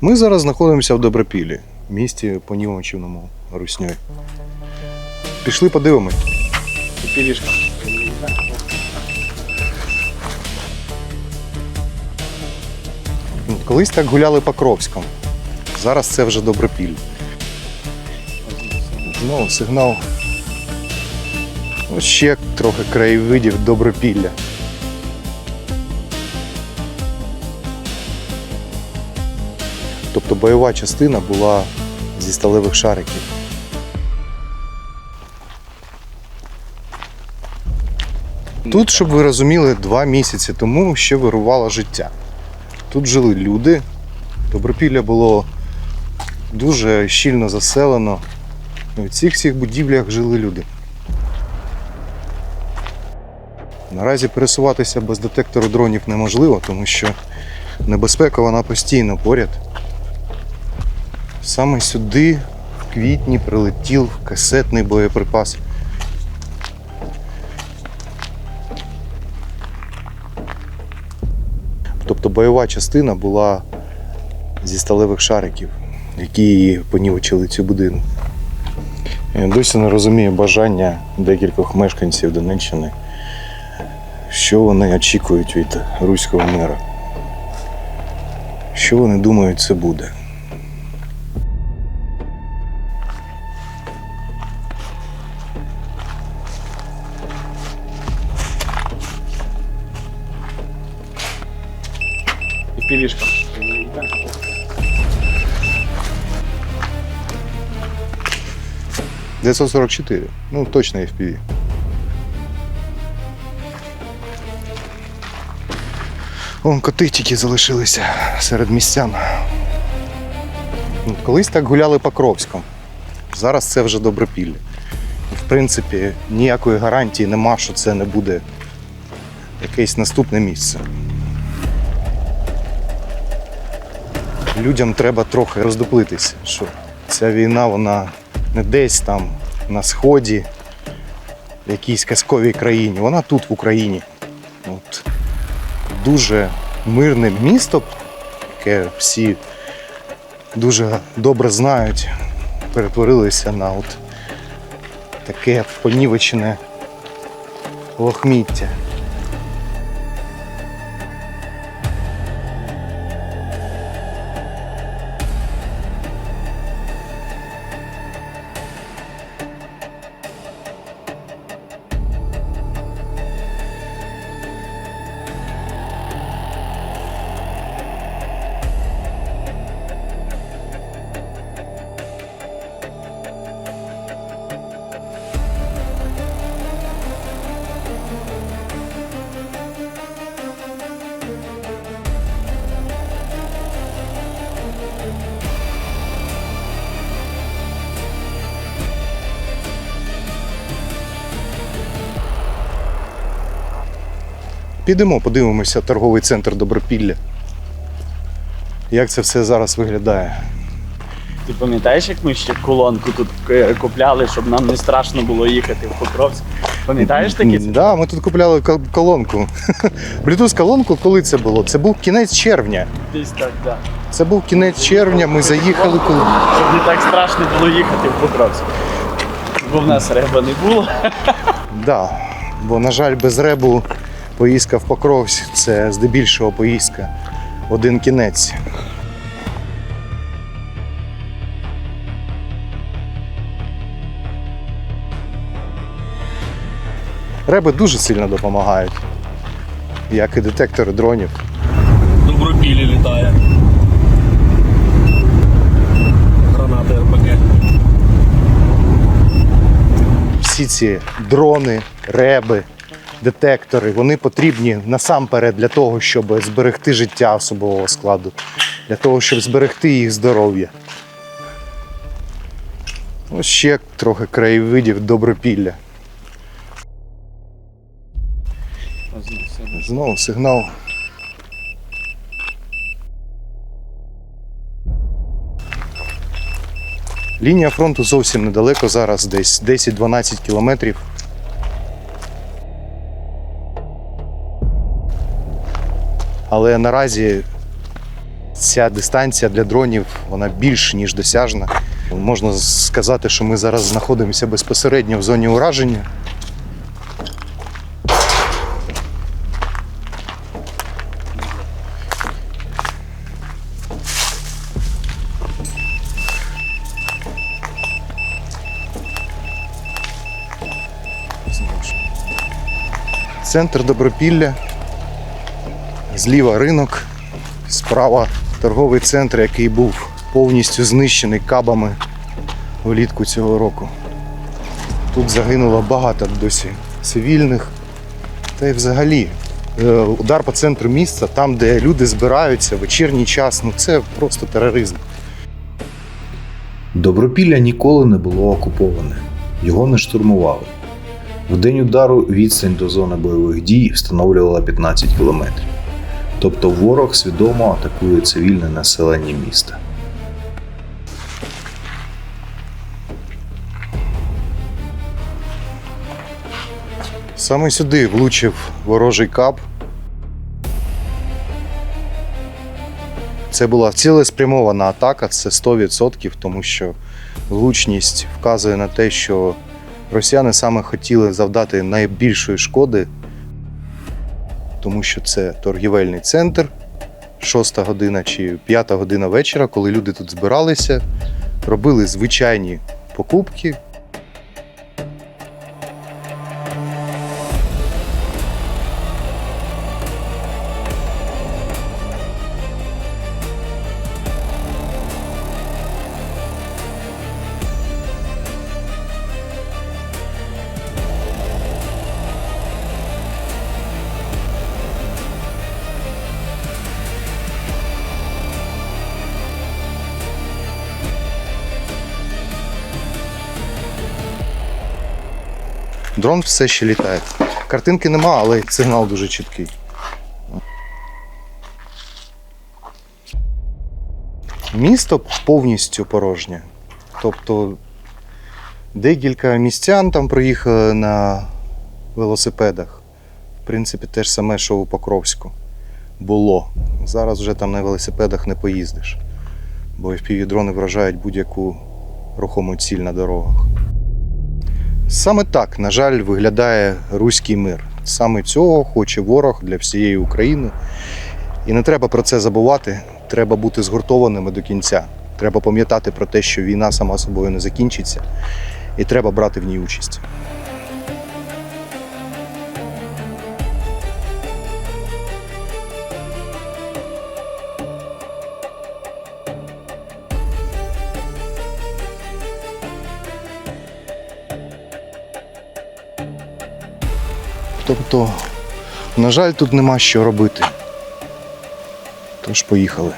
Ми зараз знаходимося в Добропіллі, місті понівоченому русньою. Пішли подивимось. Пілішка. Колись так гуляли по Кровському. Зараз це вже Добропіль. Знову сигнал. Ось ще трохи краєвидів Добропілля. Тобто бойова частина була зі сталевих шариків. Тут, щоб ви розуміли, два місяці тому ще вирувало життя. Тут жили люди. Добропілля було дуже щільно заселено. В цих всіх будівлях жили люди. Наразі пересуватися без детектору дронів неможливо, тому що небезпека вона постійно поряд. Саме сюди в квітні прилетів касетний боєприпас. Тобто бойова частина була зі сталевих шариків, які понівечили цю будину. Я досі не розумію бажання декількох мешканців Донеччини, що вони очікують від руського мира. Що вони думають, це буде. Пілішка. 944. Ну, точно FPV. Вон коти тільки залишилися серед містян. Колись так гуляли по Кровському. Зараз це вже Добропілля. В принципі, ніякої гарантії нема, що це не буде якесь наступне місце. Людям треба трохи роздуплитися, що ця війна, вона не десь там на сході, в якійсь казковій країні. Вона тут, в Україні. От. Дуже мирне місто, яке всі дуже добре знають, перетворилося на от таке понівечене лохміття. Підемо, подивимося торговий центр Добропілля. Як це все зараз виглядає? Ти пам'ятаєш, як ми ще колонку тут е, купляли, щоб нам не страшно було їхати в Покровськ? Пам'ятаєш такі? Так, да, ми тут купляли кол- колонку. Bluetooth колонку, коли це було? Це був кінець червня. Десь так, так. Це був кінець червня, ми заїхали коли. Щоб не так страшно було їхати в Покровськ. Бо в нас реба не було. Да. Бо, на жаль, без ребу поїздка в Покровськ це здебільшого поїздка один кінець. Реби дуже сильно допомагають, як і детектори дронів. Добропілі літає. Гранати РПГ. всі ці дрони, реби, детектори, вони потрібні насамперед для того, щоб зберегти життя особового складу, для того, щоб зберегти їх здоров'я. Ось ще трохи краєвидів добропілля. Знову сигнал. Лінія фронту зовсім недалеко зараз, десь 10-12 кілометрів. Але наразі ця дистанція для дронів вона більш ніж досяжна. Можна сказати, що ми зараз знаходимося безпосередньо в зоні ураження. Центр Добропілля, зліва ринок, справа торговий центр, який був повністю знищений кабами влітку цього року. Тут загинуло багато досі цивільних. Та й взагалі е, удар по центру міста, там, де люди збираються, вечірній час, ну це просто тероризм. Добропілля ніколи не було окуповане, його не штурмували. В день удару відстань до зони бойових дій встановлювала 15 кілометрів. Тобто ворог свідомо атакує цивільне населення міста. Саме сюди влучив ворожий кап. Це була цілеспрямована атака, це 100%, тому що влучність вказує на те, що росіяни саме хотіли завдати найбільшої шкоди, тому що це торгівельний центр, шоста година чи п'ята година вечора, коли люди тут збиралися, робили звичайні покупки, Дрон все ще літає. Картинки нема, але сигнал дуже чіткий. Місто повністю порожнє. Тобто декілька містян там проїхали на велосипедах. В принципі, те ж саме, що у Покровську. Було. Зараз вже там на велосипедах не поїздиш. Бо FPV-дрони вражають будь-яку рухому ціль на дорогах. Саме так, на жаль, виглядає руський мир. Саме цього хоче ворог для всієї України. І не треба про це забувати. Треба бути згуртованими до кінця. Треба пам'ятати про те, що війна сама собою не закінчиться, і треба брати в ній участь. Тобто, на жаль, тут нема що робити. Тож поїхали.